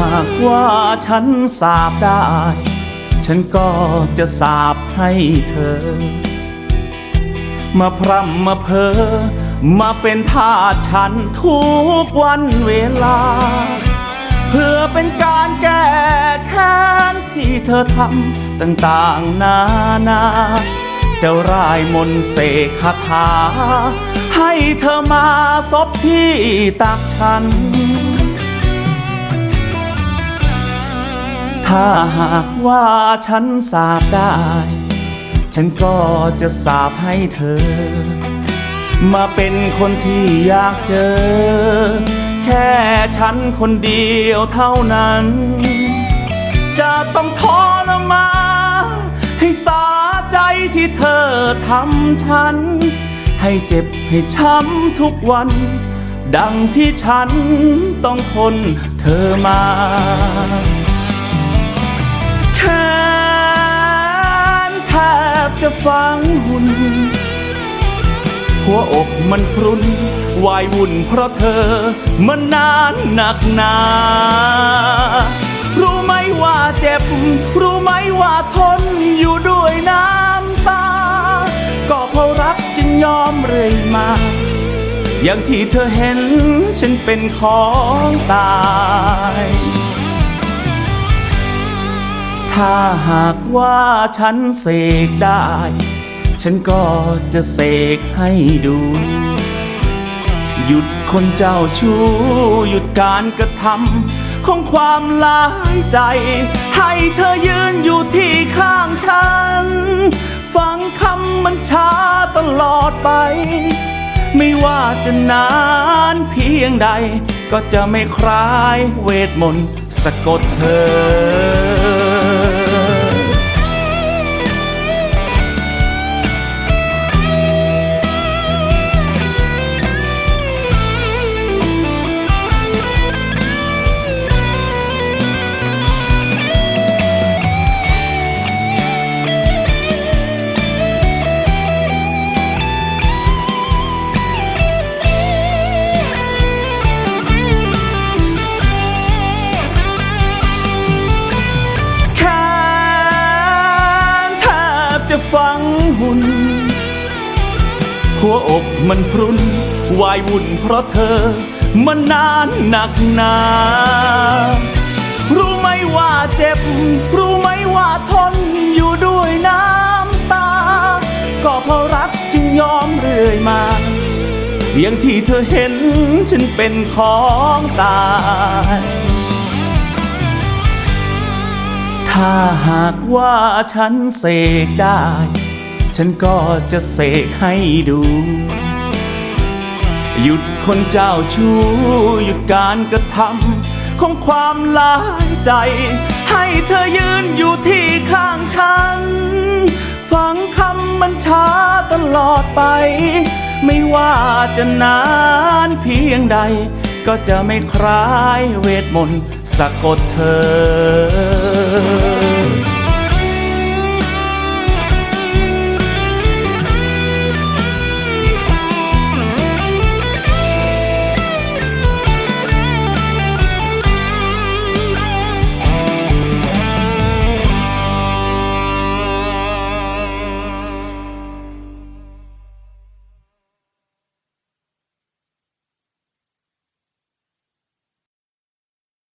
หากว่าฉันสาบได้ ฉันก็จะสาบให้เธอ มาพร่ำมาเพ้อมาเป็นทาสฉันทุกวันเวลา เพื่อเป็นการแก้แค้นที่เธอทำต่างๆนานาเจ้ารายมนเสกคาถา ให้เธอมาซบที่ตักฉัน ถ้าหากว่าฉันสาบได้ ฉันก็จะสาบให้เธอ มาเป็นคนที่อยากเจอ แค่ฉันคนเดียวเท่านั้น จะต้องทรมา ให้สาใจที่เธอทำฉัน ให้เจ็บให้ช้ำทุกวัน ดังที่ฉันต้องทนเธอมา ฝังหุ่น หัวอกมันพรุนวายวุ่นเพราะเธอมันนานหนักหนา รู้ไหมว่าเจ็บ รู้ไหมว่าทนอยู่ด้วยน้ำตา ก็เพราะรักจึงยอมเรื่อยมา อย่างที่เธอเห็นฉันเป็นของตาย ถ้าหากว่าฉันเสกได้ ฉันก็จะเสกให้ดู หยุดคนเจ้าชู้ หยุดการกระทำของความลายใจ ให้เธอยืนอยู่ที่ข้างฉัน ฟังคำมันช้าตลอดไป ไม่ว่าจะนานเพียงใด ก็จะไม่คลายเวทมนต์สะกดเธอ จะฝังหุ่น หัวอกมันพรุนวายวุ่นเพราะเธอมันนานหนักหนารู้ไหมว่าเจ็บ รู้ไหมว่าทนอยู่ด้วยน้ำตา ก็เพราะรักจึงยอมเรื่อยมาอย่างที่เธอเห็นฉันเป็นของตาย ถ้าหากว่าฉันเสกได้ ฉันก็จะเสกให้ดู หยุดคนเจ้าชู้หยุดการกระทำของความลายใจ ให้เธอยืนอยู่ที่ข้างฉัน ฟังคำมันช้าตลอดไป ไม่ว่าจะนานเพียงใด ก็จะไม่คล้ายเวทมนต์สะกดเธอ